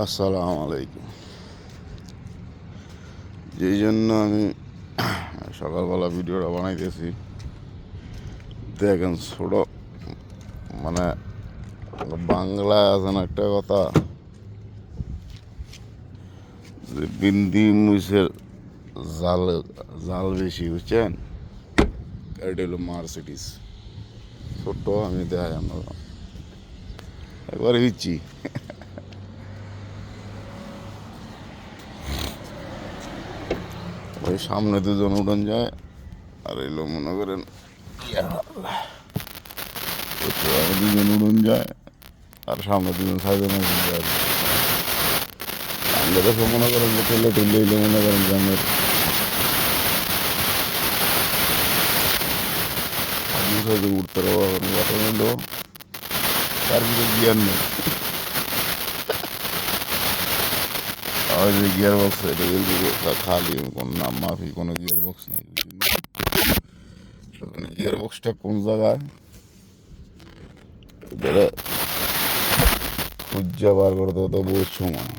আসসালামু আলাইকুম। যেই জন্য আমি সকালবেলা ভিডিওটা বানাইতেছি, দেখেন ছোট মানে বাংলায় আছে না একটা কথা, যে বিন্দি মুইসের জাল জাল বেশি, বুঝছেন? এটা হলো মার্সিডিস ছোট, আমি দেখাই আমরা একবার দিচ্ছি ওই সামনে দুজন উড়ন যায়, আর এলো মনে করেন দুজন উড়ন যায়, আর সামনে দুজন সাইডে উড়ন যায়। আমরা তো মনে করেন যে ঠেলে ঠেলে এলো, মনে করেন যে আমার উঠতে পারব তার ভিতরে জ্ঞান নেই। আর যে গিয়ার বক্স এটা খালি, কোনো নাম মাফি, কোনো গিয়ার বক্স নাই গিয়ার বক্সটা কোন জায়গায়? এটা খুঁজা বার করতে তো বহুত সময়।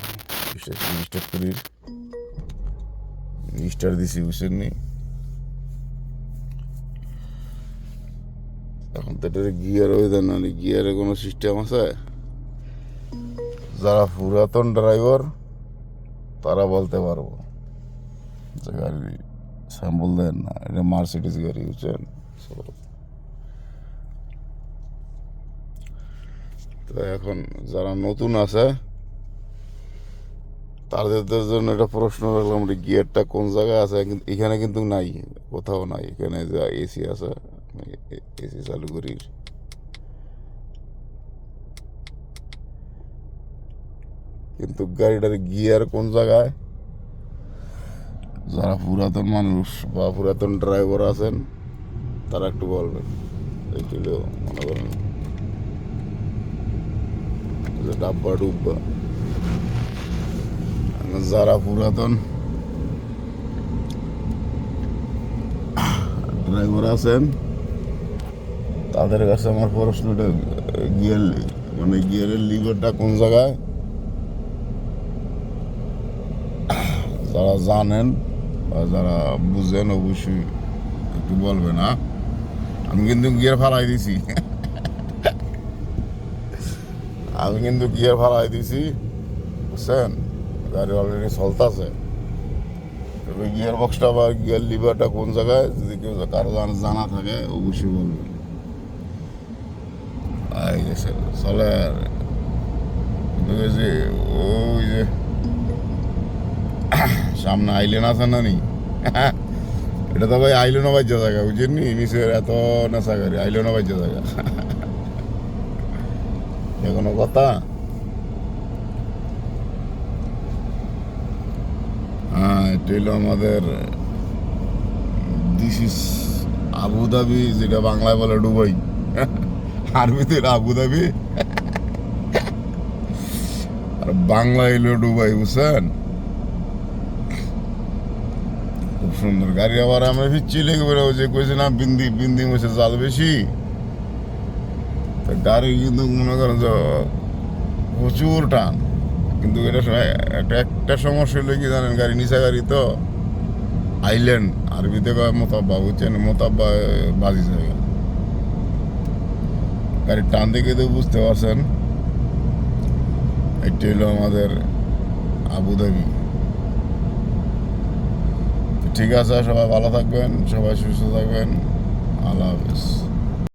স্টার দিছি বুঝছেন নি এখন তো এটার গিয়ার হয়ে যায় না গিয়ারে কোনো সিস্টেম আছে? যারা পুরাতন ড্রাইভার তারা বলতে পারব যে গাড়ি স্যাম্পল দেন না, এটা মার্সিডিস গাড়ি, বুঝছেন? তো এখন যারা নতুন আছে তাদের জন্য একটা প্রশ্ন রাখলাম গিয়ারটা কোন জায়গায় আছে? এখানে কিন্তু নাই, কোথাও নাই। এখানে যে এসি আছে, এসি চালু করি। কিন্তু গাড়িটার গিয়ার কোন জায়গায়? যারা পুরাতন মানুষ বা পুরাতন ড্রাইভার আছেন, তারা একটু বলবেন। একটু হলেও মনে করেন। ডাব্বা ডুব্বা। যারা পুরাতন ড্রাইভার আছেন, তাদের কাছে আমার প্রশ্নটা, গিয়ার মানে গিয়ারের লিভারটা কোন জায়গায়? যারা জানেন বা যারা বুঝেন অবশ্যই একটু বলবেন হ্যাঁ? আমি কিন্তু গিয়ার ফালাই দিছি। আমি কিন্তু গিয়ার ফালাই দিছি, বুঝছেন? গাড়ি অলরেডি চলতেছে। তবে গিয়ার বক্সটা বা গিয়ার লিভারটা কোন জায়গায়, যদি কেউ কারও জানা- থাকে, অবশ্যই সে- চলে আর ওই যে সামনে আইলেন আছে না নি এটা তো ভাই আইলেনও বাজ্য জায়গা বুঝছেন নি নিচের এত নেশা করি আইলেনও বাজ্য জায়গা। এ কোনো কথা? হ্যাঁ এটা হলো আমাদের দিস ইস আবুধাবি যেটা বাংলায় বলে ডুবাই। আরবিতে আবুধাবি আর বাংলা এলো ডুবাই, বুঝছেন? সুন্দর গাড়ি আবার আমরা ফিরছি লেগে বেরো যে কইছে না, বিন্দি বিন্দি মুছে জাল বেশি। তা গাড়ি কিন্তু মনে করেন যে প্রচুর টান। কিন্তু এটা একটা একটা সমস্যা হলো কি জানেন, গাড়ি নিচা গাড়ি তো, আইল্যান্ড, আরবিতে কয় মোতাব্বা, বুঝছেন? মোতাব্বা বাজি জায়গা গাড়ির টান দেখে তো বুঝতে পারছেন। এটি হলো আমাদের আবুধাবি। ঠিক আছে সবাই ভালো থাকবেন সবাই সুস্থ থাকবেন। আল্লাহ হাফেজ।